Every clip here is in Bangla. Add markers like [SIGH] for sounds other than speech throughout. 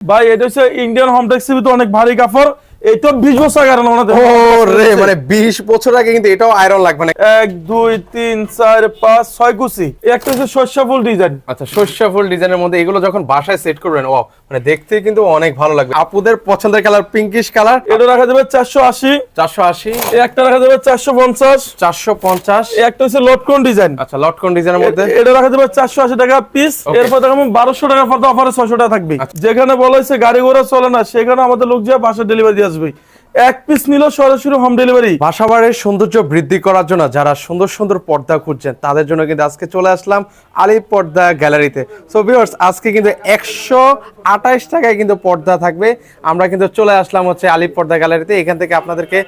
ভাই এটা হচ্ছে ইন্ডিয়ান হোম ট্যাক্সি তো অনেক ভারী কাপড়। এটা বিশ বছর আগে আনানো আমাদের। ও মানে 20 বছর আগে কিন্তু এটাও আয়রন লাগবে না। এক দুই তিন চার পাঁচ ছয় কুচি। একটা হচ্ছে শস্য ডিজাইন আচ্ছা শস্য ডিজাইনের মধ্যে এগুলো যখন বাসায় সেট করবেন ও মানে দেখতে কিন্তু অনেক ভালো লাগবে। আপুদের পছন্দের কালার পিঙ্কিশ কালার এটা রাখা যাবে চারশো আশি। 480 একটা রাখা যাবে চারশো পঞ্চাশ। 450 একটা হচ্ছে লটকন ডিজাইন আচ্ছা লটকন ডিজাইনের মধ্যে? এটা রাখা যাবে চারশো আশি টাকা পিস এরপর দেখাবো বারোশো টাকা পর্যন্ত অফারে ছয়শো টাকা থাকবে। যেখানে বলা হয়েছে গাড়ি ঘোড়া চলে না সেখানে আমাদের লোক যায় বাসা ডেলিভারি দিয়ে আসবে এক পিস নিল সরাসরি হোম ডেলিভারি বাসাবাড়ির সৌন্দর্য বৃদ্ধি করার জন্য যারা সুন্দর সুন্দর পর্দা খুঁজছেন, তাদের জন্য কিন্তু আজকে চলে আসলাম আলী পর্দা গ্যালারিতে। সো ভিউয়ার্স আজকে কিন্তু একশো আঠাইশ টাকায় কিন্তু পর্দা থাকবে। আমরা কিন্তু চলে আসলাম হচ্ছে আলী পর্দা গ্যালারিতে। এখান থেকে আপনাদেরকে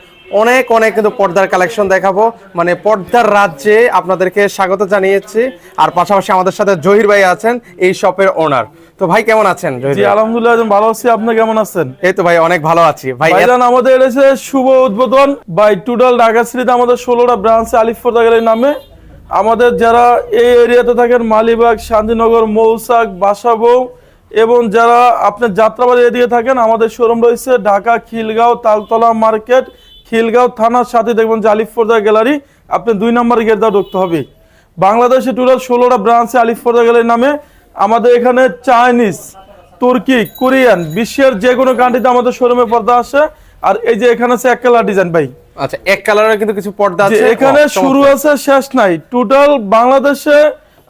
অনেক অনেক কিন্তু পর্দার কালেকশন দেখাবো। মানে পর্দার রাজ্যে আপনাদেরকে স্বাগত জানিয়েছি। আর পাশাপাশি আমাদের সাথে জহির ভাই আছেন এই শপের ওনার তো ভাই কেমন আছেন জি আলহামদুলিল্লাহ ভালো আছি। আপনি কেমন আছেন? এই তো ভাই অনেক ভালো আছি। ভাই ভাইজান আমাদের এসে শুভ উদ্বোধন বাই টুডাল ঢাকা সিটিতে আমাদের ষোলোটা ব্রাঞ্চে আলিফর দাগের নামে। আমাদের যারা এই এরিয়াতে থাকেন মালিবাগ শান্তিনগর মৌসাক বাসাবৌ এবং যারা আপনার যাত্রাবাড়ি এদিকে থাকেন আমাদের শোরুম রয়েছে ঢাকা খিলগাঁও তালতলা মার্কেট খিলগাঁও থানার সাথে দেখবেন যে আলিফর্দা গ্যালারি আপনি দুই নম্বর গেট ঢুকতে হবে। বাংলাদেশে টোটাল ষোলোটা ব্রাঞ্চে আলিফর্দা গ্যালারি নামে আমাদের এখানে চাইনিজ তুর্কি কোরিয়ান বিশ্বের যে কোনো কান্ট্রিতে আমাদের শোরুমে পর্দা আসে। আর এই যে এখানে আছে এক কালার ডিজাইন ভাই। আচ্ছা এক কালারের কিন্তু কিছু পর্দা আছে? এখানে শুরু আছে শেষ নাই। টোটাল বাংলাদেশে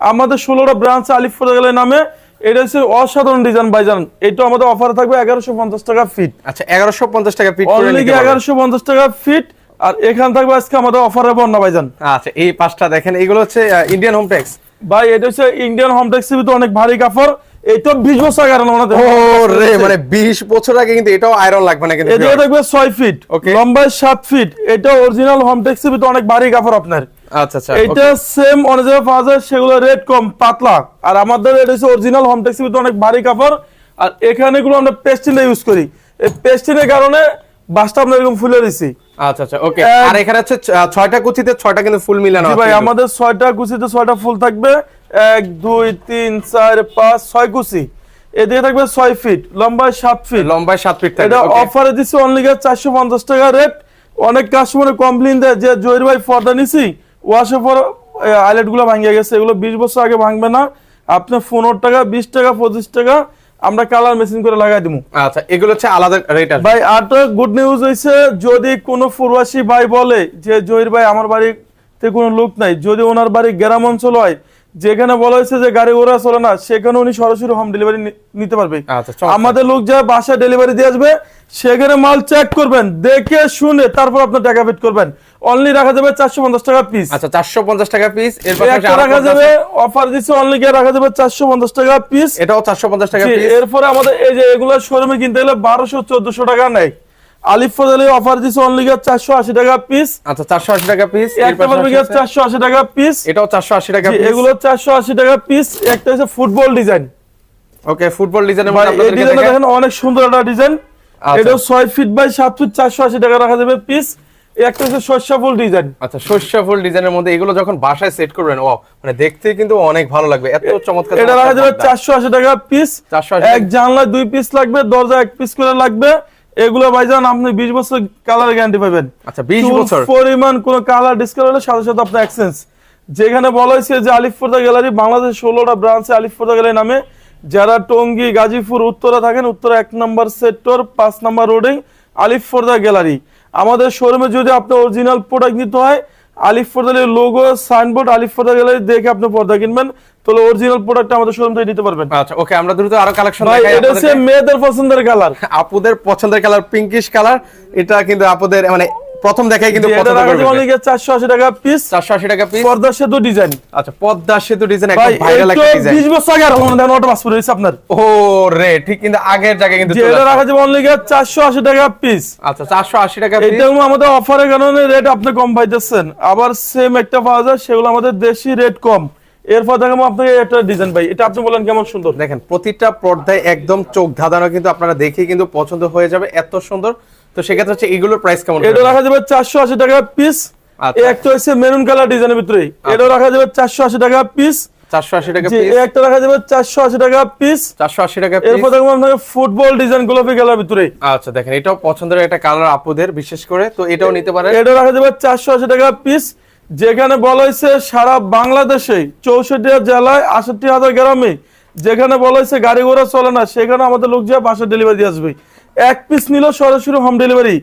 আমাদের ষোলোটা ব্রাঞ্চ আলিফুর গেলে নামে এটা হচ্ছে অসাধারণ ডিজাইন ভাইজান। এটা আমাদের অফারে থাকবে এগারোশো পঞ্চাশ টাকা ফিট আচ্ছা এগারোশো পঞ্চাশ টাকা পারবেন। এগারোশো পঞ্চাশ টাকা ফিট আর এখানে থাকবে আজকে আমাদের অফারে বন্যা ভাইজান। আচ্ছা এই পাঁচটা দেখেন এগুলো হচ্ছে ইন্ডিয়ান হোম ট্যাক্স ভাই এটা হচ্ছে ইন্ডিয়ান হোম ট্যাক্সি তো অনেক ভারী কাপড়। এটা বিশ বছর আগে মানে 20 বছর আগে কিন্তু এটাও আয়রন লাগবে না কিন্তু এদিকে থাকবে ছয় ফিট. লম্বায় সাত ফিট এটা অরিজিনাল হোম ট্যাক্সি তো অনেক ভারী কাপড় আপনার। আচ্ছা আচ্ছা এটা সেম অনেক জায়গায় পাওয়া যায় সেগুলো রেট কম পাতলা। আর আমাদের এটা হচ্ছে অরিজিনাল হোম ট্যাক্সি তো অনেক ভারী কাপড়। আর এখানে গুলো আমরা ইউজ করি। এই পেস্টিনের কারণে বাসটা আমরা এরকম ফুলে দিছি। আচ্ছা আচ্ছা ওকে আর এখানে হচ্ছে ছয়টা কুচিতে ছয়টা কিন্তু ফুল মিলানো জি আছে ভাই আমাদের ছয়টা কুচিতে ছয়টা ফুল থাকবে। এক দুই তিন চার পাঁচ ছয় কুচি। এদিকে থাকবে ছয় ফিট লম্বায় সাত ফিট লম্বায় 7 ফিট এটা অফারে দিচ্ছে অনলি চারশো পঞ্চাশ টাকা রেট অনেক কাস্টমার কমপ্লেন দেয় যে জহির ভাই পর্দা নিছি। ওয়াশের পর আইলেটগুলো ভাঙে ভাঙিয়ে গেছে। এগুলো বিশ বছর আগে ভাঙবে না। আপনি পনেরো টাকা বিশ টাকা পঁচিশ টাকা আমরা কালার মেশিন করে লাগাই দিব আচ্ছা এগুলো হচ্ছে আলাদা রেট আছে ভাই তো গুড নিউজ হয়েছে যদি কোনো ফুরবাসী ভাই বলে যে জহির ভাই আমার বাড়িতে কোনো লোক নাই। যদি ওনার বাড়ি গ্রাম অঞ্চল হয় যেখানে বলা হয়েছে যে গাড়ি ঘোড়া চলে না সেখানে উনি সরাসরি হোম ডেলিভারি নিতে পারবে। আচ্ছা, আমাদের লোক যা বাসায় ডেলিভারি দিয়ে আসবে সেখানে মাল চেক করবেন দেখে শুনে তারপর আপনার টাকা পেড করবেন। অনলি রাখা যাবে চারশো পঞ্চাশ টাকা পিস আচ্ছা 450 টাকা পিস এর পাশাপাশি একটা রাখা যাবে অফার দিচ্ছে অনলি গিয়ে রাখা যাবে চারশো পঞ্চাশ টাকা পিস এটাও 450 টাকা পিস এরপরে আমাদের এই যে এগুলো শোরুমে কিনতে গেলে বারোশো চোদ্দশো টাকা নেয়। আলিফ ফজলে অফার দিচ্ছে অনলি চারশো আশি টাকা পিস আচ্ছা 480 টাকা পিস একটা পারবে চারশো আশি টাকা পিস এটাও 480 টাকা পিস এগুলো চারশো আশি টাকা পিস একটা হচ্ছে ফুটবল ডিজাইন। ওকে ফুটবল আপনাদেরকে দেখেন অনেক সুন্দর একটা ডিজাইন। এটা ছয় ফিট বাই সাত ফিট চারশো আশি টাকা রাখা যাবে পিস একটা হচ্ছে শস্য ফুল ডিজাইন। আচ্ছা শস্য ফুল ডিজাইনের মধ্যে এগুলো যখন বাসায় সেট করবেন মানে দেখতে কিন্তু অনেক ভালো লাগবে। এত চমৎকার এটা রাখা যাবে চমৎকার চারশো আশি টাকা পিস 480 এক জানলায় দুই পিস লাগবে দরজা এক পিস করে লাগবে। এগুলো ভাইজান আপনি বিশ বছর কালার গ্যারান্টি পাবেন। আচ্ছা 20 বছর। পরিমাণ কোন কালার ডিসকাল হলে সাথে সাথে আপনার এক্সচেঞ্জ যেখানে বলা হয়েছে যে আলিফুরদা গ্যালারি বাংলাদেশ ষোলোটা ব্রাঞ্চে আলিফুরদা গ্যালারি নামে। যারা টঙ্গী গাজীপুর উত্তরে থাকেন উত্তরা এক নম্বর সেক্টর পাঁচ নম্বর রোডে আলিফুরদা গ্যালারি আমাদের শোরুমে যদি আপনার অরিজিনাল প্রোডাক্ট নিতে হয় আলিফুরদার লোগো সাইনবোর্ড আলিফুরদা গ্যালারি দেখে আপনি পর্দা কিনবেন। তাহলে অরিজিনাল প্রোডাক্ট আমাদের শোরুম থেকে নিতে পারবেন। আচ্ছা ওকে আমরা দ্রুত আরও কালেকশন দেখাই এটা হচ্ছে মেয়েদের পছন্দের কালার [LAUGHS] আপুদের পছন্দের কালার পিঙ্কিশ কালার এটা কিন্তু আপুদের মানে প্রথম দেখাই কিন্তু পছন্দ করবে যাবে অনেকে চারশো আশি টাকা পিস 480 টাকা পিস পর্দা সেতু ডিজাইন আচ্ছা পদ্মা সেতু ডিজাইন একদম ভাইরাল একটা ডিজাইন বিশ বছর আগে আরও দেন অটো আপনার। ও রে ঠিক কিন্তু আগের জায়গায় কিন্তু এটা রাখা যাবে অনলি চারশো আশি টাকা পিস আচ্ছা 480 টাকা পিস এটা আমাদের অফারের কারণে রেট আপনি কম পাইতেছেন। আবার সেম একটা পাওয়া যায় সেগুলো আমাদের দেশি রেট কম। এরপর দেখাবো আপনাকে একটা ডিজাইন ভাই এটা আপনি বলেন কেমন সুন্দর। দেখেন প্রতিটা পর্দায় একদম চোখ ধাঁধানো কিন্তু আপনারা দেখে কিন্তু পছন্দ হয়ে যাবে এত সুন্দর। তো সেক্ষেত্রে হচ্ছে এগুলোর প্রাইস কেমন এটা রাখা যাবে চারশো আশি টাকা পিস আচ্ছা। একটা হচ্ছে মেরুন কালার ডিজাইনের ভিতরে। এটা রাখা যাবে চারশো আশি টাকা পিস চারশো আশি টাকা পিস একটা রাখা যাবে চারশো আশি টাকা পিস চারশো আশি টাকা এরপর দেখব আপনাকে ফুটবল ডিজাইন গোলাপি কালার ভিতরে। আচ্ছা দেখেন এটাও পছন্দের একটা কালার আপুদের বিশেষ করে। তো এটাও নিতে পারে এটা রাখা যাবে চারশো আশি টাকা পিস যেখানে বলা হয়েছে সারা বাংলাদেশে চৌষট্টি জেলায় আষট্টি হাজার গ্রামে যেখানে বলা হয়েছে গাড়ি ঘোড়া চলে না সেখানে আমাদের লোক যা বাসা ডেলিভারি আসবে। এক পিস নিল সরাসরি হোম ডেলিভারি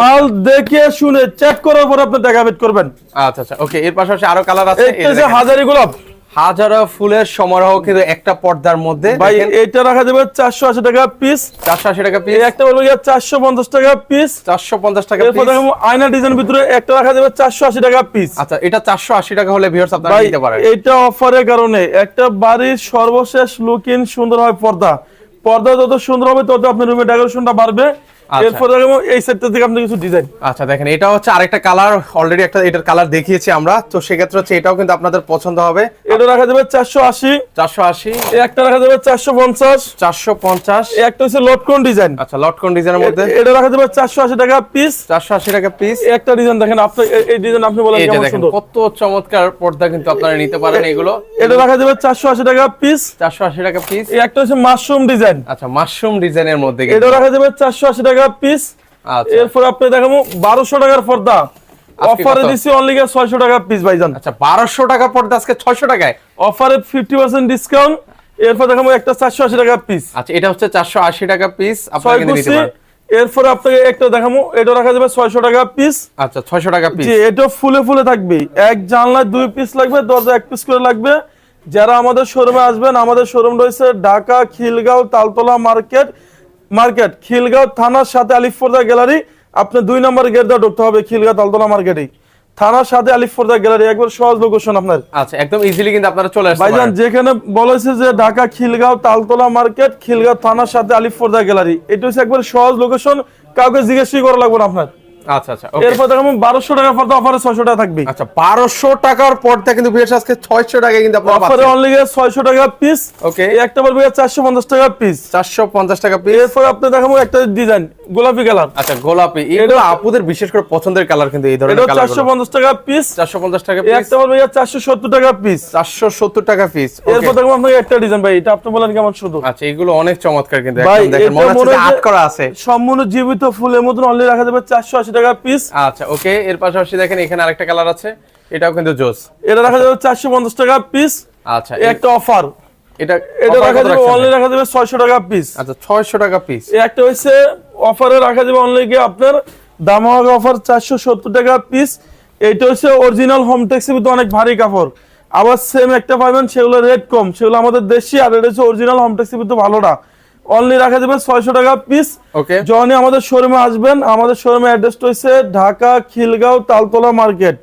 মাল দেখে শুনে চেক করার পর আপনি টাকা বেট করবেন। আচ্ছা আচ্ছা ওকে এর পাশাপাশি আরও কালার আছে। যে হাজারি গোলাপ। হাজারো ফুলের সমারোহ কিন্তু একটা পর্দার মধ্যে ভাই এটা রাখা যাবে চারশো আশি টাকা পিস চারশো আশি টাকা পিস একটা বলব চারশো পঞ্চাশ টাকা পিস চারশো পঞ্চাশ টাকা আয়না ডিজাইন ভিতরে একটা রাখা যাবে চারশো আশি টাকা পিস আচ্ছা এটা চারশো আশি টাকা হলে ভিউয়ার্স আপনারা নিতে পারেন। এটা অফারের কারণে একটা বাড়ির সর্বশেষ লুকিং সুন্দর হয় পর্দা। পর্দা যত সুন্দর হবে তত আপনার রুমে ডেকোরেশনটা বাড়বে। এরপর এই সেটটা থেকে আপনি কিছু ডিজাইন আচ্ছা দেখেন এটা হচ্ছে আরেকটা কালার অলরেডি একটা এটার কালার দেখিয়েছি আমরা। তো সেক্ষেত্রে হচ্ছে এটাও কিন্তু আপনাদের পছন্দ হবে। এটা রাখা যাবে চারশো আশি। চারশো আশি। একটা রাখা যাবে চারশো পঞ্চাশ। চারশো পঞ্চাশ। একটা হচ্ছে লটকন ডিজাইন আচ্ছা লটকন ডিজাইনের মধ্যে। এটা রাখা যাবে চারশো আশি টাকা পিস চারশো আশি টাকা পিস একটা ডিজাইন দেখেন আপনি এই- এই ডিজাইন আপনি বলেন কত চমৎকার পর্দা কিন্তু আপনারা নিতে পারেন এগুলো। এটা রাখা যাবে চারশো আশি টাকা পিস চারশো আশি টাকা পিস একটা হচ্ছে মাশরুম ডিজাইন আচ্ছা মাশরুম ডিজাইনের মধ্যে এটা রাখা যাবে চারশো আশি টাকা পিস আচ্ছা। এরপর আপনি দেখাবো বারোশো টাকার পর্দা। অফারে অনলি ছয়শো টাকা পিস ভাইজান। আচ্ছা টাকা পর্দা আজকে ছয়শো টাকায়? অফারে ফিফটি পার্সেন্ট ডিসকাউন্ট এরপর দেখাবো একটা চারশো আশি টাকা পিস আচ্ছা এটা হচ্ছে চারশো আশি টাকা পিস নিতে পারেন। এরপরে আপনাকে একটা দেখাবো এটা রাখা যাবে ছয়শো টাকা পিস আচ্ছা ছয়শো টাকা পিস জি এটা ফুলে ফুলে থাকবে। এক জানলায় দুই পিস লাগবে দরজা এক পিস করে লাগবে। যারা আমাদের শোরুমে আসবেন আমাদের শোরুম রয়েছে ঢাকা খিলগাঁও তালতলা মার্কেট। মার্কেট খিলগাঁও থানার সাথে আলিফোর্দা গ্যালারি। আপনি দুই নম্বর গেট দিয়ে ঢুকতে হবে খিলগাঁও তালতলা মার্কেটে থানার সাথে আলিফোর্দা গ্যালারি একবার সহজ লোকেশন আপনার। আচ্ছা একদম ইজিলি কিন্তু আপনারা চলে আসতে ভাইজান যেখানে বলেছে যে ঢাকা খিলগাঁও তালতলা মার্কেট খিলগাঁও থানার সাথে আলিফোর্দা গ্যালারি। এটা হচ্ছে একবার সহজ লোকেশন কাউকে জিজ্ঞেসই করা লাগবে না আপনার। আচ্ছা আচ্ছা এরপর দেখো টাকার পর্দা অফারে ছয়শো টাকা থাকবে আচ্ছা বারোশো টাকার পর্দা কিন্তু বিয়ের আজকে টাকায় কিন্তু আপনারা অফারে অনলি ছয়শো টাকা পিস ওকে একটা বলব চারশো পঞ্চাশ টাকা পিস চারশো পঞ্চাশ টাকা পিস এরপর আপনি দেখাবো একটা ডিজাইন গোলাপি কালার। আচ্ছা গোলাপি। এগুলো আপুদের বিশেষ করে পছন্দের কালার কিন্তু এই ধরনের কালার চারশো পঞ্চাশ টাকা পিস চারশো পঞ্চাশ টাকা পিস একটা বলব চারশো সত্তর টাকা পিস চারশো সত্তর টাকা পিস এরপর আপনাকে একটা ডিজাইন ভাই এটা আপনি বলেন কেমন শুধু আচ্ছা এগুলো অনেক চমৎকার কিন্তু একদম দেখেন মনে হচ্ছে আট করা আছে। সম্পূর্ণ জীবিত ফুলের মতন অনলি রাখা যাবে চারশো আশি টাকা পিস আচ্ছা ওকে এর পাশাপাশি দেখেন এখানে আরেকটা কালার আছে এটাও কিন্তু জোস। এটা রাখা যাবে চারশো পঞ্চাশ টাকা পিস আচ্ছা একটা অফার এটা এটা রাখা যাবে অনলি রাখা যাবে ছয়শো টাকা পিস আচ্ছা ছয়শো টাকা পিস এই একটা অফারে রাখা যাবে অনলি গিয়ে আপনার দাম অফার চারশো সত্তর টাকা পিস এইটা হচ্ছে অরিজিনাল হোম অনেক ভারী কাপড়। আবার সেম একটা পাবেন সেগুলো রেট কম। সেগুলো আমাদের দেশি আর এটা হচ্ছে অরিজিনাল হোম ভালোটা। অনলি রাখা যাবে ছয়শো টাকা পিস ওকে যখনই আমাদের শোরুমে আসবেন আমাদের শোরুমে অ্যাড্রেসটা হচ্ছে ঢাকা খিলগাঁও তালতলা মার্কেট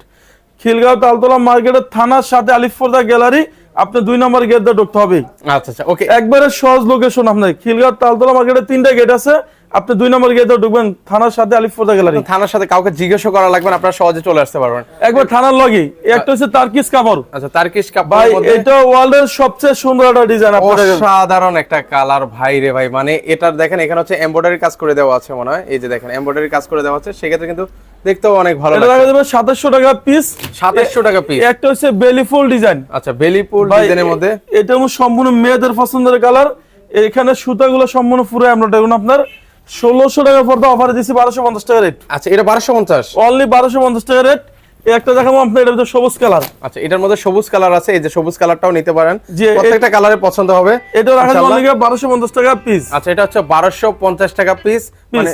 খিলগাঁও তালতলা মার্কেটের থানার সাথে আলিফপর্দা গ্যালারি আপনি দুই নম্বর গেট দিয়ে ঢুকতে হবে। আচ্ছা আচ্ছা ওকে একবারে সহজ লোকেশন আপনার খিলগাঁও তালতলা মার্কেটে তিনটা গেট আছে। আপনি দুই নম্বর গেটে ঢুকবেন থানার সাথে আলিফপর্দা গ্যালারি। থানার সাথে কাউকে জিজ্ঞাসা করা লাগবে আপনারা সহজে চলে আসতে পারবেন। একবার থানার লগে একটা হচ্ছে তারকিস কাপড় আচ্ছা তারকিস তারকিশ ভাই এটা ওয়ার্ল্ডের সবচেয়ে সুন্দর একটা ডিজাইন আপনাদের। অসাধারণ একটা কালার ভাই রে ভাই। মানে এটার দেখেন এখানে হচ্ছে এমব্রয়ডারি কাজ করে দেওয়া আছে মনে হয়। এই যে দেখেন এমব্রয়ডারি কাজ করে দেওয়া আছে। সেক্ষেত্রে কিন্তু দেখতেও অনেক ভালো এটা লাগে রাখা যাবে সাতাশশো টাকা পিস সাতাশশো টাকা পিস একটা হচ্ছে বেলি ফুল ডিজাইন আচ্ছা ভাই, ডিজাইনের মধ্যে? এটা হচ্ছে সম্পূর্ণ মেয়েদের পছন্দের কালার এখানে সুতাগুলো সম্পূর্ণ পুরো এখন আপনার। ষোলোশো টাকা পর্দা অফারে দিচ্ছি বারোশো পঞ্চাশ টাকা রেট আচ্ছা এটা বারোশো পঞ্চাশ? অনলি বারোশো পঞ্চাশ টাকা রেট একটা দেখাবো আপনার এটা হচ্ছে সবুজ কালার আচ্ছা এটার মধ্যে সবুজ কালার আছে এই যে সবুজ কালারটাও নিতে পারেন। যে প্রত্যেকটা কালারে পছন্দ হবে এটা রাখা যাবে বারোশো পঞ্চাশ টাকা পিস আচ্ছা এটা হচ্ছে বারোশো পঞ্চাশ টাকা পিস মানে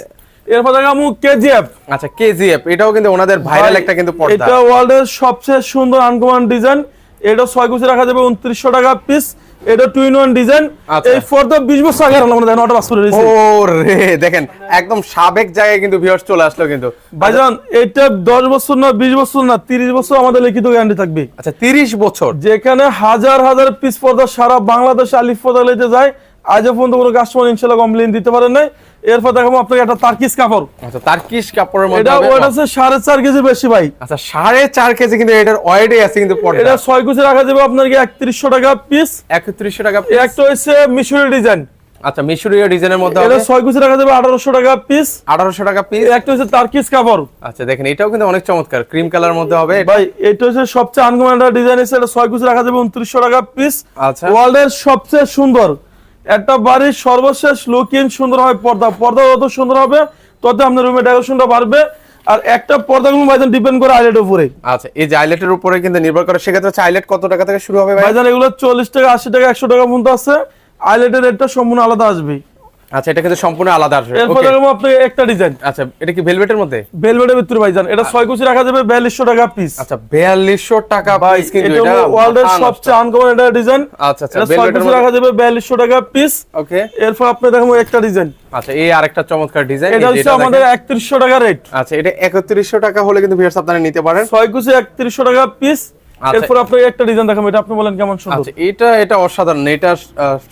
এরপর দেখাবো কেজিএফ। আচ্ছা কেজিএফ এটাও কিন্তু ওনাদের ভাইরাল একটা কিন্তু পর্দা। এটা ওয়ার্ল্ডের সবচেয়ে সুন্দর আনকমন ডিজাইন এটা ছয় কুচি রাখা যাবে উনত্রিশশো টাকা পিস এটা ওয়ান ডিজাইন আচ্ছা। এই পর্দা বিশ বছর আগে আমরা দেখেন করে ও রে দেখেন একদম সাবেক জায়গায় কিন্তু ভিউয়ার্স চলে আসলো কিন্তু। ভাইজান এটা দশ বছর না বিশ বছর না তিরিশ বছর আমাদের লিখিত গ্যারান্টি থাকবে। আচ্ছা তিরিশ বছর। যেখানে হাজার হাজার পিস পর্দা সারা বাংলাদেশে আলিফ পর্দা যায়। আজও পর্যন্ত কোনো কাস্টমার ইনশাল্লাহ কমপ্লেন দিতে পারে নাই। এরপর দেখাবো আপনাকে একটা তার্কিস কাপড়। আচ্ছা তার্কিশ কাপড়ের মধ্যে এটা। ওয়েট আছে সাড়ে চার কেজি বেশি ভাই। আচ্ছা সাড়ে চার কেজি কিন্তু এটার ওয়েটে আছে কিন্তু পর্দা। এটা ছয় কুচি রাখা যাবে আপনাকে একত্রিশশো টাকা পিস একত্রিশশো টাকা পিস একটা হচ্ছে মিশরি ডিজাইন আচ্ছা মিশরীয় ডিজাইনের মধ্যে এটা হবে? ছয় কুচি রাখা যাবে আঠারোশো টাকা পিস আঠারোশো টাকা পিস একটা হচ্ছে তার্কিস কাপড়। আচ্ছা দেখেন এটাও কিন্তু অনেক চমৎকার। ক্রিম কালার মধ্যে হবে। ভাই এটা হচ্ছে সবচেয়ে আনকমন ডিজাইন এসে এটা ছয় কুচি রাখা যাবে উনত্রিশশো টাকা পিস আচ্ছা। ওয়ার্ল্ডের সবচেয়ে সুন্দর। একটা বাড়ির সর্বশেষ লুকিন সুন্দর হবে পর্দা। পর্দা যত সুন্দর হবে তত আপনার রুমের ডেকোরেশনটা বাড়বে। আর একটা পর্দা কিন্তু ভাইজান ডিপেন্ড করে আইলেটের উপরে। আচ্ছা এই যে আইলেটের উপরে কিন্তু নির্ভর করে সেক্ষেত্রে হচ্ছে আইলেট কত টাকা থেকে শুরু হবে ভাইজান এগুলো চল্লিশ টাকা আশি টাকা একশো টাকা পর্যন্ত আছে। আইলেটের রেটটা সম্পূর্ণ আলাদা আসবে আচ্ছা এটা কিন্তু সম্পূর্ণ আলাদা আসবে। এরপর. আপনি একটা ডিজাইন আচ্ছা এটা কি ভেলভেটের মধ্যে? ভেলভেটের ভিতরে ভাইজান এটা ছয় কুচি রাখা যাবে বিয়াল্লিশশো টাকা পিস আচ্ছা বিয়াল্লিশশো টাকা ভাই পিস কিন্তু এটা এটা ওয়ার্ল্ডের সবচেয়ে আনকমন একটা ডিজাইন আচ্ছা আচ্ছা এটা ভেলভেটের কুচি রাখা যাবে বিয়াল্লিশশো টাকা পিস ওকে এরপর আপনি দেখব একটা ডিজাইন আচ্ছা এই আরেকটা চমৎকার ডিজাইন এটা হচ্ছে আমাদের একত্রিশশো টাকা রেট আচ্ছা এটা একত্রিশশো টাকা হলে কিন্তু ভিউয়ার্স আপনারা নিতে পারেন। ছয় কুচি একত্রিশশো টাকা পিস আচ্ছা। এরপর আপনাকে একটা ডিজাইন দেখাবো এটা আপনি বলেন কেমন সুন্দর। আচ্ছা এটা এটা অসাধারণ এটা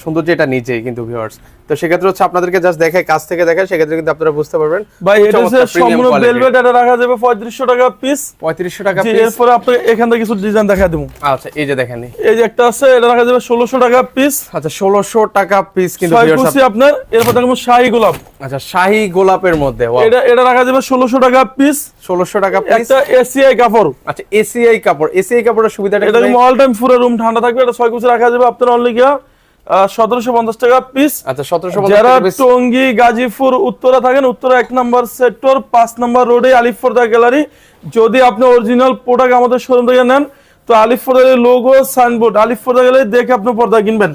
সৌন্দর্য এটা নিজেই কিন্তু ভিউয়ার্স তো সেক্ষেত্রে হচ্ছে আপনাদেরকে জাস্ট দেখায় কাছ থেকে দেখায় সেক্ষেত্রে কিন্তু আপনারা বুঝতে পারবেন ভাই এটা হচ্ছে সম্পূর্ণ ভেলভেট এটা রাখা যাবে পঁয়ত্রিশশো টাকা পিস পঁয়ত্রিশশো টাকা পিস এরপরে আপনি এখান থেকে কিছু ডিজাইন দেখা দেবো। আচ্ছা এই যে দেখেন এই যে একটা আছে এটা রাখা যাবে ষোলোশো টাকা পিস আচ্ছা ষোলোশো টাকা পিস কিন্তু viewers আপনার এরপর দেখব শাহী গোলাপ। আচ্ছা শাহী গোলাপের মধ্যে এটা এটা রাখা যাবে ষোলোশো টাকা পিস ষোলোশো টাকা পিস একটা এসিআই কাপড়। আচ্ছা এসিআই কাপড় এসিআই কাপড়ের সুবিধাটা এটা অল টাইম পুরো রুম ঠান্ডা থাকবে এটা ছয় কুচি রাখা যাবে আপনার অনলি গিয়া। সতেরোশো পঞ্চাশ টাকা পিস আচ্ছা সতেরোশো যারা টঙ্গী গাজীপুর উত্তরা থাকেন উত্তরা এক নম্বর সেক্টর পাঁচ নম্বর রোডে আলিফর্দা গ্যালারি যদি আপনি অরিজিনাল প্রোডাক্ট আমাদের শোরুম থেকে নেন তো আলিফর্দার লোগো সাইনবোর্ড আলিফর্দা গ্যালারি দেখে আপনি পর্দা কিনবেন।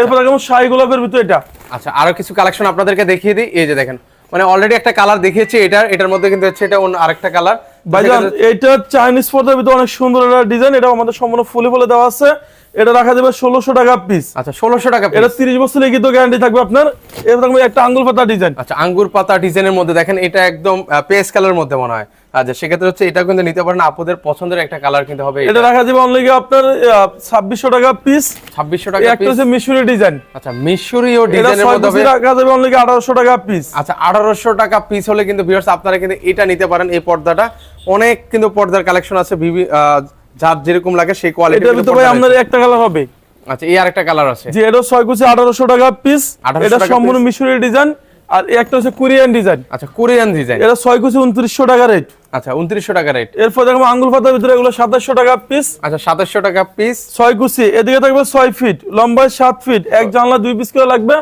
এরপর দেখুন শাহী গোলাপের ভিতরে এটা। আচ্ছা আরও কিছু কালেকশন আপনাদেরকে দেখিয়ে দিই। এই যে দেখেন মানে অলরেডি একটা কালার দেখিয়েছি এটার এটার মধ্যে কিন্তু হচ্ছে এটা অন্য আরেকটা কালার ভাইজান এটা চাইনিজ পর্দার ভিতরে অনেক সুন্দর একটা ডিজাইন এটা আমাদের সম্পূর্ণ ফুলে ফুলে দেওয়া আছে। এটা রাখা যাবে ষোলোশো টাকা পিস আচ্ছা ষোলোশো টাকা এটা তিরিশ বছর লিখিত গ্যারান্টি থাকবে আপনার। এরপর থাকবে একটা আঙ্গুল পাতা ডিজাইন আচ্ছা আঙ্গুর পাতা ডিজাইনের মধ্যে দেখেন এটা একদম পেস কালার মধ্যে মনে হয়। আচ্ছা সেক্ষেত্রে হচ্ছে এটা কিন্তু নিতে পারেন আপুদের পছন্দের একটা কালার কিন্তু হবে এটা রাখা যাবে অনলি আপনার ছাব্বিশশো টাকা পিস ছাব্বিশশো টাকা একটা হচ্ছে মিশরি ডিজাইন আচ্ছা মিশরীয় এটা ডিজাইনের মধ্যে হবে রাখা যাবে অনলি আঠারোশো টাকা পিস আচ্ছা আঠারোশো টাকা পিস হলে কিন্তু ভিউয়ার্স আপনারা কিন্তু এটা নিতে পারেন এই পর্দাটা। অনেক কিন্তু পর্দার কালেকশন আছে বিভি- যার যেরকম লাগে সেই কোয়ালিটি ভিতরে ভাই আপনার একটা কালার হবে। আচ্ছা এই আরেকটা কালার আছে। যে এটা ছয় কুচি আঠারোশো টাকা পিস এটা সম্পূর্ণ piece। মিশরি ডিজাইন আর একটা হচ্ছে কোরিয়ান ডিজাইন আচ্ছা কোরিয়ান ডিজাইন এটা ছয় কুচি উনত্রিশশো টাকা রেট আচ্ছা উনত্রিশশো টাকা রেট এরপর দেখব আঙ্গুল পাতার ভিতরে এগুলো সাতাশশো টাকা পিস আচ্ছা সাতাশশো টাকা পিস ছয় কুচি এদিকে থাকবে ছয় ফিট লম্বায় সাত ফিট এক জানলা দুই পিস করে লাগবে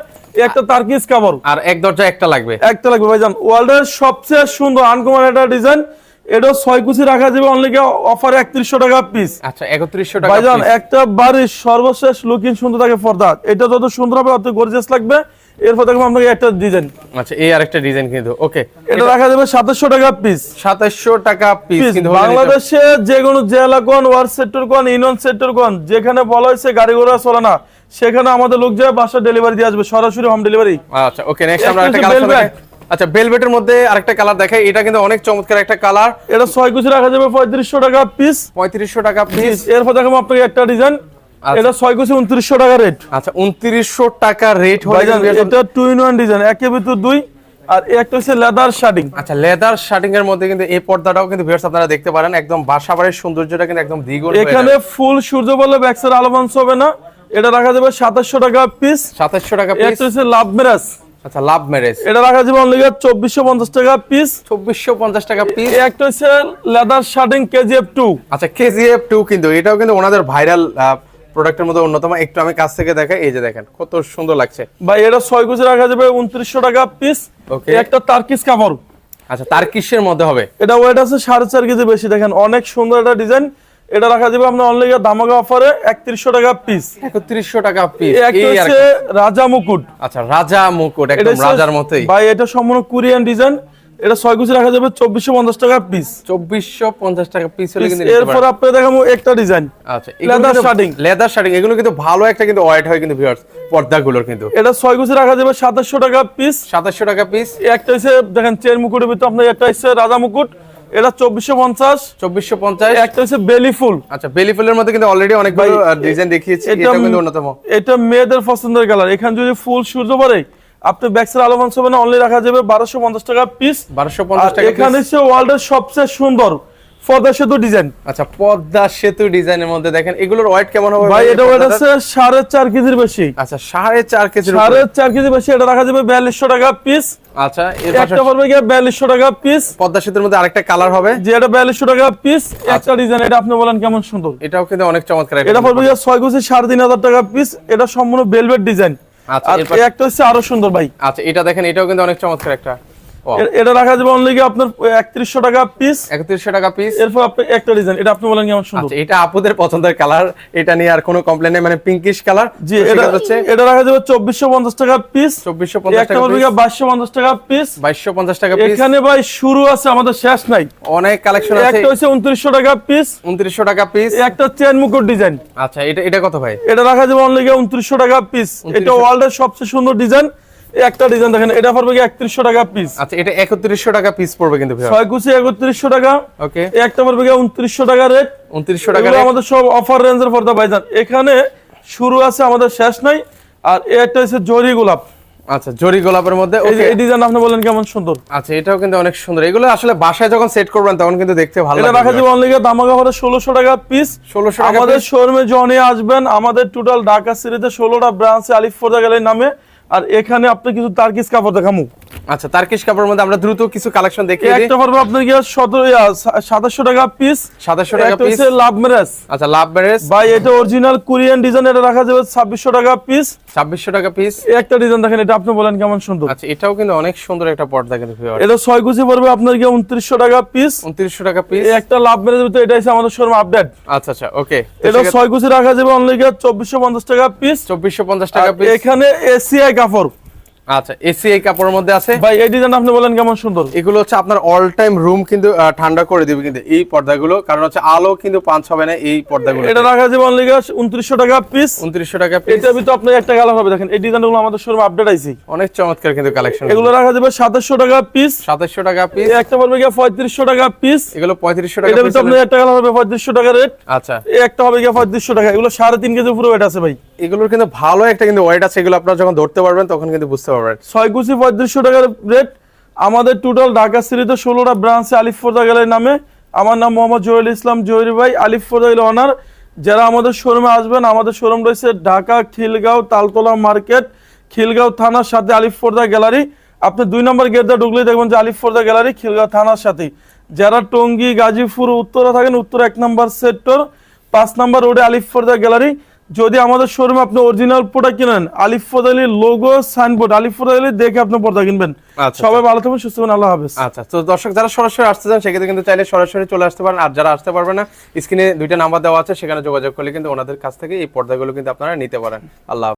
একটা তার্কিস কাপড় আর এক দরজা একটা লাগবে। একটা লাগবে ভাইজান। ওয়ার্ল্ডের সবচেয়ে সুন্দর আনকমন একটা ডিজাইন এটা ছয় কুচি রাখা যাবে অনলি অফারে একত্রিশশো টাকা পিস আচ্ছা একত্রিশশো টাকা ভাইজান একটা বাড়ির সর্বশেষ লুকিং সুন্দর থাকে পর্দা এটা যত সুন্দর হবে অত গর্জিয়াস লাগবে। এরপর দেখব আপনাকে একটা ডিজাইন আচ্ছা এই আরেকটা ডিজাইন কিন্তু ওকে এটা রাখা যাবে সাতাশশো টাকা পিস সাতাশশো টাকা পিস বাংলাদেশে যে কোনো জেলা কোন ওয়ার্ড সেক্টর কোন ইউনিয়ন সেক্টর কোন যেখানে বলা হয়েছে গাড়ি ঘোড়া চলে না সেখানে আমাদের লোক যায় বাসা ডেলিভারি দিয়ে আসবে সরাসরি হোম ডেলিভারি আচ্ছা ওকে নেক্সট আমরা একটা। আচ্ছা বেলভেটের মধ্যে আরেকটা কালার দেখাই। এটা কিন্তু অনেক চমৎকার একটা কালার এটা ছয় কুচি রাখা যাবে পঁয়ত্রিশশো টাকা পিস পঁয়ত্রিশশো টাকা পিস এরপর দেখাবো আপনাকে একটা ডিজাইন আচ্ছা। এটা ছয় কুচি উনত্রিশশো টাকা রেট আচ্ছা উনত্রিশশো টাকা রেট হলে ভাইজান এটা টু ইন ওয়ান ডিজাইন একের ভিতর দুই আর একটা হচ্ছে লেদার শার্টিং আচ্ছা লেদার শার্টিং এর মধ্যে কিন্তু এই পর্দাটাও কিন্তু ভিউয়ার্স আপনারা দেখতে পারেন একদম বাসা বাড়ির সৌন্দর্যটা কিন্তু একদম দ্বিগুণ এখানে ফুল সূর্য বললে ব্যাক্সের আলো হবে না এটা রাখা যাবে সাতাশশো টাকা পিস সাতাশশো টাকা পিস একটা হচ্ছে লাভ মেরাজ আচ্ছা লাভ ম্যারেজ এটা রাখা যাবে অনলি চব্বিশশো পঞ্চাশ টাকা পিস চব্বিশশো পঞ্চাশ টাকা পিস একটা হচ্ছে লেদার শার্টিং কেজিএফ টু আচ্ছা কেজিএফ টু কিন্তু এটাও কিন্তু ওনাদের ভাইরাল প্রোডাক্টের মধ্যে অন্যতম। একটু আমি কাছ থেকে দেখাই এই যে দেখেন কত সুন্দর লাগছে। বা এটা ছয় কুচি রাখা যাবে উনত্রিশশো টাকা পিস Okay. একটা তার্কিস কাপড় আচ্ছা তার কিসের মধ্যে হবে। এটা ওয়েট আছে সাড়ে চার কেজি বেশি। দেখেন অনেক সুন্দর একটা ডিজাইন এটা রাখা যাবে আপনার অনলি ধামাকা অফারে একত্রিশশো টাকা পিস একত্রিশশো টাকা পিস রাজা মুকুট। আচ্ছা রাজা মুকুট একদম রাজার মতোই। ভাই এটা সম্পূর্ণ কোরিয়ান ডিজাইন এটা ছয় কুচি রাখা যাবে চব্বিশশো পঞ্চাশ টাকা পিস চব্বিশশো পঞ্চাশ টাকা পিস হলে কিন্তু এরপর। আপনি দেখাবো একটা ডিজাইন আচ্ছা leather shirting। লেদার শার্টিং এগুলো কিন্তু ভালো একটা কিন্তু ওয়াইট হয় কিন্তু ভিউয়ার্স পর্দাগুলোর কিন্তু। এটা ছয় কুচি রাখা যাবে সাতাশশো টাকা পিস সাতাশশো টাকা পিস একটা হচ্ছে দেখেন চেন মুকুটের ভিতরে আপনার একটা হচ্ছে রাজা মুকুট। এটা চব্বিশশো পঞ্চাশ। চব্বিশশো পঞ্চাশ। একটা হচ্ছে বেলি ফুল। আচ্ছা বেলি ফুলের মধ্যে কিন্তু অলরেডি অনেক ভালো ডিজাইন দেখিয়েছি এটা কিন্তু অন্যতম। এটা মেয়েদের পছন্দের কালার এখানে যদি ফুল সূর্য পরে আপনি ব্যাক্সের আলো মাংস অনলি রাখা যাবে বারোশো পঞ্চাশ টাকা পিস বারোশো পঞ্চাশ টাকা এখানে। হচ্ছে ওয়ার্ল্ডের সবচেয়ে সুন্দর পর্দা সেতু ডিজাইন আচ্ছা পদ্মা সেতু ডিজাইনের মধ্যে দেখেন এগুলোর ওয়েট কেমন হবে ভাই এটা ওয়েট আছে সাড়ে চার কেজির বেশি। আচ্ছা সাড়ে চার কেজির সাড়ে চার কেজি বেশি এটা রাখা যাবে বিয়াল্লিশশো টাকা পিস আচ্ছা একটা পড়বে গিয়ে বিয়াল্লিশশো টাকা পিস পদ্মা সেতুর মধ্যে আরেকটা কালার হবে। যে এটা বিয়াল্লিশশো টাকা পিস একটা ডিজাইন এটা আপনি বলেন কেমন সুন্দর। এটাও কিন্তু অনেক চমৎকার এটা পড়বে গিয়ে ছয় কুচি সাড়ে তিন হাজার টাকা পিস এটা সম্পূর্ণ বেলভেট ডিজাইন আচ্ছা, একটা হচ্ছে আরও সুন্দর ভাই। আচ্ছা এটা দেখেন এটাও কিন্তু অনেক চমৎকার একটা। এটা রাখা যাবে অনলি আপনার একত্রিশশো টাকা পিস একত্রিশশো টাকা পিস এরপর আপনি একটা ডিজাইন এটা আপনি বলেন কেমন সুন্দর। আচ্ছা এটা আপুদের পছন্দের কালার এটা নিয়ে আর কোনো কমপ্লেন নেই মানে পিঙ্কিশ কালার জি এটা হচ্ছে এটা রাখা যাবে চব্বিশশো পঞ্চাশ টাকা পিস চব্বিশশো পঞ্চাশ একটা টাকা পড়বে টাকা পিস বাইশশো পঞ্চাশ টাকা পিস এখানে ভাই শুরু আছে আমাদের শেষ নাই। অনেক কালেকশন আছে। একটা হচ্ছে উনত্রিশশো টাকা পিস উনত্রিশশো টাকা পিস একটা চেন মুকুট ডিজাইন আচ্ছা এটা এটা কত ভাই? এটা রাখা যাবে অনলি গিয়ে উনত্রিশশো টাকা পিস এটা 2900 ওয়ার্ল্ডের সবচেয়ে সুন্দর ডিজাইন একটা ডিজাইন দেখেন এটা পড়বে গিয়ে একত্রিশশো টাকা পিস আচ্ছা এটা একত্রিশশো টাকা পিস পড়বে কিন্তু ভাই ছয় কুচি একত্রিশশো টাকা। ওকে একটা পড়বে গিয়ে উনত্রিশশো টাকা রেট উনত্রিশশো টাকা এগুলো আমাদের সব অফার রেঞ্জের পর্দা ভাইজান। এখানে শুরু আছে আমাদের শেষ নাই। আর একটা হচ্ছে জরি গোলাপ। আচ্ছা জরি গোলাপের মধ্যে এই যে ওকে এই ডিজাইন আপনি বলেন কেমন সুন্দর। আচ্ছা এটাও কিন্তু অনেক সুন্দর। এগুলো আসলে বাসায় যখন সেট করবেন তখন কিন্তু দেখতে ভালো এটা রাখা যাবে অনলি দামা কাপড়ে ষোলোশো টাকা পিস 1600 টাকা আমাদের? শোরুমে জনে আসবেন। আমাদের টোটাল ঢাকা সিরিজে ষোলোটা ব্রাঞ্চে আলিফ ফোর্দা গ্যালারি নামে। আর এখানে আপনি কিছু তার্কিস কাপড় দেখামু। আচ্ছা তার্কিশ কাপড়ের মধ্যে আমরা দ্রুত কিছু কালেকশন দেখিয়ে একটা পড়বে আপনার সতেরো সাতাশশো টাকা পিস সাতাশশো টাকা একটা পিস হচ্ছে লাভ ম্যারেজ আচ্ছা লাভ ব্যারেজ ভাই এটা অরিজিনাল কোরিয়ান ডিজাইন এটা রাখা যাবে ছাব্বিশশো টাকা পিস ছাব্বিশশো টাকা পিস একটা ডিজাইন দেখেন এটা আপনি বলেন কেমন সুন্দর। আচ্ছা এটাও কিন্তু অনেক সুন্দর একটা পর্দা কিন্তু এটা ছয় কুচি পড়বে আপনার গিয়ে উনত্রিশশো টাকা পিস উনত্রিশশো টাকা পিস একটা লাভ ম্যারেজ ভিতরে এটা হচ্ছে আমাদের শোরুম আপডেট আচ্ছা আচ্ছা ওকে এটা ছয় কুচি রাখা যাবে অনলি গিয়ে চব্বিশশো পঞ্চাশ টাকা পিস চব্বিশশো পঞ্চাশ টাকা পিস এখানে এসিআই কাপড়। আচ্ছা এসি এই কাপড়ের মধ্যে আছে? ভাই এই ডিজাইন আপনি বলেন কেমন সুন্দর? এগুলো হচ্ছে আপনার অল টাইম রুম কিন্তু ঠান্ডা করে দিবে কিন্তু এই পর্দাগুলো। কারণ হচ্ছে আলো কিন্তু পাঁচ হবে না এই পর্দাগুলো এটা রাখা যাবে অনলি টাকা পিস টাকা পিস এটার ভিতরে আপনার একটা কালার হবে দেখেন এই ডিজাইনগুলো আমাদের শোরুম আপডেট আইছি। অনেক চমৎকার কিন্তু কালেকশন এগুলো রাখা যাবে টাকা পিস টাকা পিস একটা পড়বে গিয়ে পঁয়ত্রিশশো টাকা পিস এগুলো টাকা এটার ভিতরে আপনার একটা কালার হবে পঁয়ত্রিশশো টাকা রেট আচ্ছা। একটা হবে গিয়ে টাকা এগুলো সাড়ে তিন কেজি পুরো আছে ভাই। এগুলোর কিন্তু ভালো একটা কিন্তু ওয়েট আছে, এগুলো আপনারা যখন ধরতে পারবেন তখন কিন্তু বুঝতে পারবেন। ছয় কুচি পঁয়ত্রিশশো টাকার রেট। আমাদের টোটাল ঢাকা সিটিতে ষোলোটা ব্রাঞ্চে আলিফ ফোর্দা গ্যালারি নামে। আমার নাম মোহাম্মদ জহিরুল ইসলাম জহির ভাই, আলিফ ফোর্দা অনার যারা আমাদের শোরুমে আসবেন, আমাদের শোরুম রয়েছে ঢাকা খিলগাঁও তালতলা মার্কেট, খিলগাঁও থানার সাথে আলিফ গ্যালারি। আপনি দুই নম্বর গেট দিয়ে ঢুকলেই দেখবেন যে আলিফ গ্যালারি, খিলগাঁও থানার সাথে যারা টঙ্গী, গাজীপুর, উত্তরে থাকেন, উত্তর এক নম্বর সেক্টর পাঁচ নম্বর রোডে আলিফ গ্যালারি। যদি আমাদের শোরুম আপনি অরিজিনাল প্রোডাক্ট কিনেন আলিফ ফদালির লোগো সাইনবোর্ড আলিফ ফদালি দেখে আপনি পর্দা কিনবেন। আচ্ছা, সবাই ভালো থাকবেন সুস্থ থাকবেন আল্লাহ হাফেজ। আচ্ছা তো দর্শক যারা সরাসরি আসতে চান সেক্ষেত্রে কিন্তু চাইলে সরাসরি চলে আসতে পারেন। আর যারা আসতে পারবে না স্ক্রিনে দুইটা নাম্বার দেওয়া আছে সেখানে যোগাযোগ করলে কিন্তু ওনাদের কাছ থেকে এই পর্দাগুলো কিন্তু আপনারা নিতে পারেন। আল্লাহ।